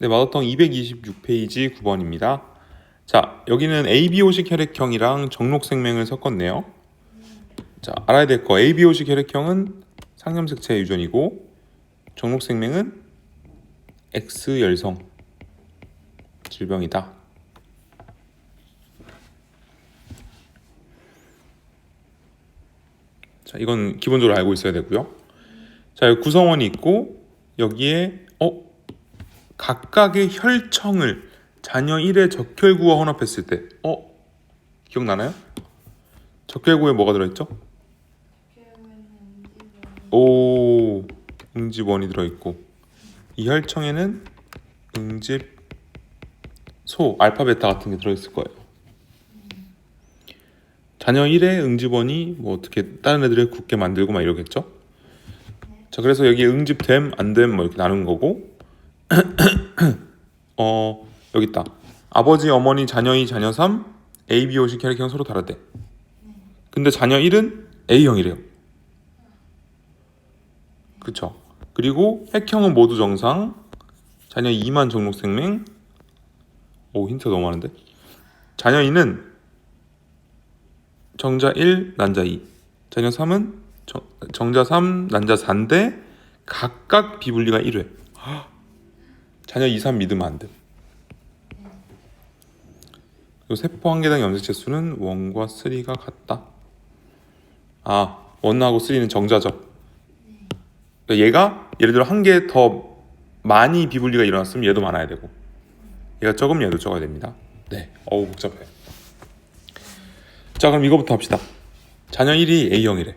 네, 마더텅 226페이지 9번입니다. 자, 여기는 ABO식 혈액형이랑 정록생명을 섞었네요. 자, 알아야 될 거 ABO식 혈액형은 상염색체 유전이고 정록생명은 X열성 질병이다. 자, 이건 기본적으로 알고 있어야 되고요. 자, 구성원이 있고 여기에 어 각각의 혈청을 자녀 1의 적혈구와 혼합했을 때, 어 기억나나요? 적혈구에 뭐가 들어있죠? 오 응집원이 들어있고 이 혈청에는 응집 소 알파 베타 같은 게 들어있을 거예요. 자녀 1의 응집원이 뭐 어떻게 다른 애들을 굳게 만들고 막 이러겠죠? 자 그래서 여기 응집됨 안됨 뭐 이렇게 나눈 거고 어 여기 있다. 아버지 어머니 자녀 2 자녀 3 A, B, O식 혈액형 서로 다르대. 근데 자녀 1은 A형이래요. 그쵸? 그리고 핵형은 모두 정상 자녀 2만 정록 생명. 오 힌트가 너무 많은데? 자녀 2는 정자 1 난자 2 자녀 3은 정, 정자 3 난자 4인데 각각 비분리가 1회 자녀 2, 3 믿으면 안 돼. 세포 한 개당 염색체 수는 1과 3가 같다. 아, 1하고 3는 정자죠. 그러니까 얘가 예를 들어 한 개 더 많이 비분리가 일어났으면 얘도 많아야 되고 얘가 적으면 얘도 적어야 됩니다. 네, 어우 복잡해. 자, 그럼 이거부터 합시다. 자녀 1이 A형이래.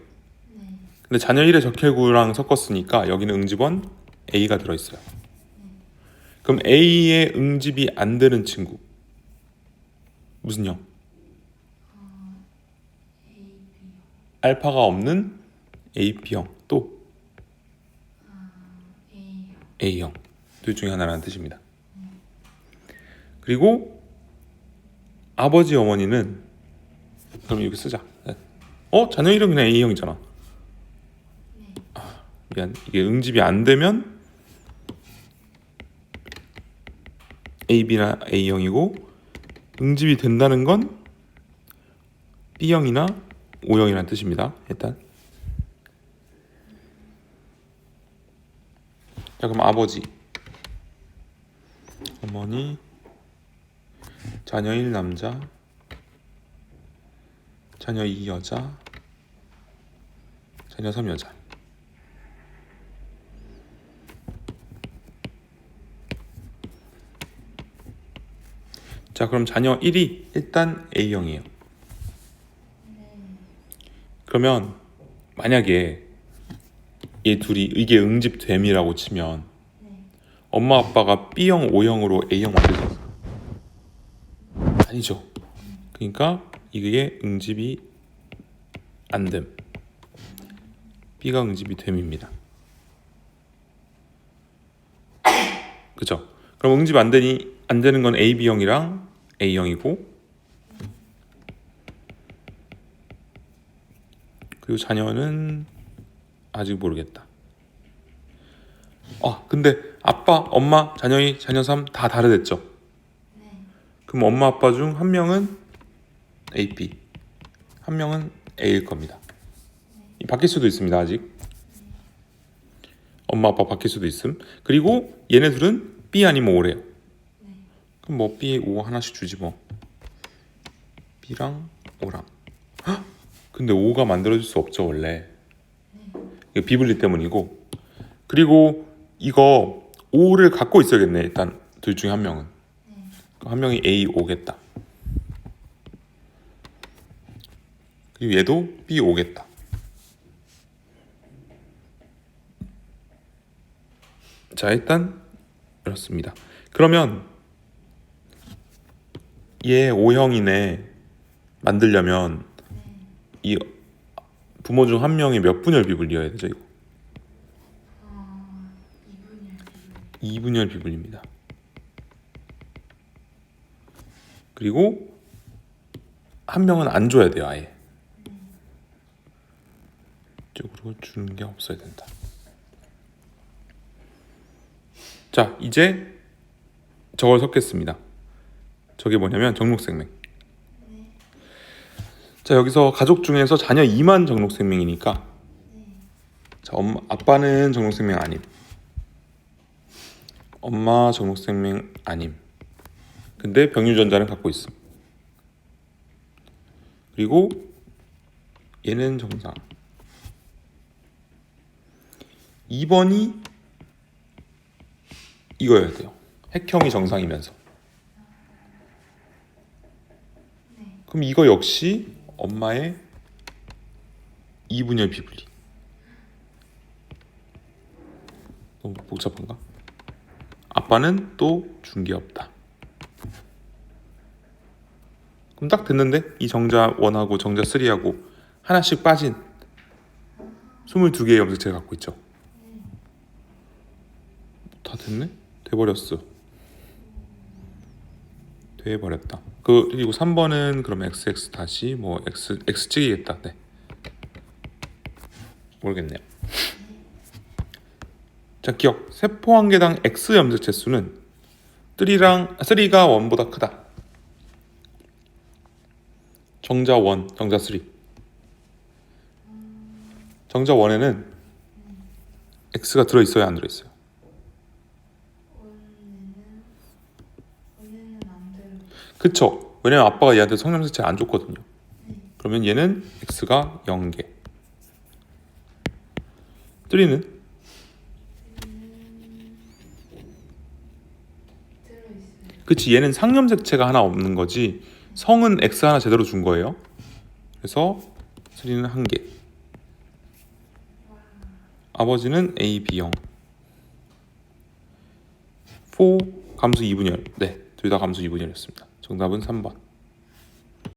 근데 자녀 1의 적혈구랑 섞었으니까 여기는 응집원 A가 들어있어요. 그럼 A의 응집이 안 되는 친구. 무슨 형? 알파가 없는 AP형. 또? A형. 둘 중에 하나라는 뜻입니다. 그리고 아버지 어머니는 그럼 이렇게 쓰자. 어? 자녀 이름 그냥 A형이잖아. 아, 미안. 이게 응집이 안 되면 AB나 A형이고 응집이 된다는 건 B형이나 O형이라는 뜻입니다. 일단. 자 그럼 아버지. 어머니. 자녀 1 남자. 자녀 2 여자. 자녀 3 여자 자, 그럼 자녀 1이 일단 A형이에요. 그러면 만약에 얘 둘이 이게 응집됨이라고 치면 엄마 아빠가 B형, O형으로 A형 만들죠? 아니죠. 그러니까 이게 응집이 안 됨. B가 응집이 됨입니다. 그죠? 그럼 응집 안 되니 안 되는 건 A, B형이랑 A형이고 그리고 자녀는 아직 모르겠다. 아 근데 아빠, 엄마, 자녀 2, 자녀 3 다 다르댔죠? 그럼 엄마 아빠 중 한 명은 AP, 한 명은 A일 겁니다. 이 바뀔 수도 있습니다 아직. 엄마 아빠 바뀔 수도 있음. 그리고 얘네 둘은 B 아니면 O래요. 그럼 뭐 B에 O 하나씩 주지 뭐. B랑 O랑. 헉! 근데 O가 만들어질 수 없죠 원래. 이거 비분리 때문이고. 그리고 이거 O를 갖고 있어야겠네 일단 둘 중에 한 명은. 한 명이 A 오겠다. 그리고 얘도 B 오겠다. 자 일단 이렇습니다. 그러면 얘 O형이네 만들려면 이 부모 중 한 명이 몇 분열 비분리여야 되죠 이거? 2분열 비분리입니다. 그리고 한 명은 안 줘야 돼요 아예. 이쪽으로 주는 게 없어야 된다. 자 이제 저걸 섞겠습니다. 저게 뭐냐면 정록생명. 자 여기서 가족 중에서 자녀 2만 정록생명이니까 자 엄마 아빠는 정록생명 아님. 엄마 정록생명 아님. 근데 병유전자는 갖고 있음. 그리고 얘는 정상. 2번이 이거여야 돼요. 핵형이 정상이면서. 그럼 이거 역시 엄마의 이분열 비분리. 너무 복잡한가? 아빠는 또 중개 없다. 그럼 딱 됐는데 이 정자 1하고 정자 3하고 하나씩 빠진 22개의 염색체를 갖고 있죠. 다 됐네? 돼버렸어. 돼 버렸다. 그 그리고 3번은 그럼 XX 다시 뭐 X X 찍이겠다. 네. 모르겠네요. 자 기억 세포 한 개당 X 염색체 수는 3랑 3가 1보다 크다. 정자 1, 정자 3. 정자 1에는 X가 들어 있어요, 안 들어 있어요? 원래는 원래는 안 들어. 그쵸? 왜냐면 아빠가 얘한테 성염색체 안 줬거든요. 그러면 얘는 x가 0개. 3는 들어 있어요. 그치 얘는 상염색체가 하나 없는 거지 성은 x 하나 제대로 준 거예요. 그래서 3는 한 개. 아버지는 a, b0. 4 감수 2분열. 네, 둘 다 감수 2분열이었습니다. 정답은 3번.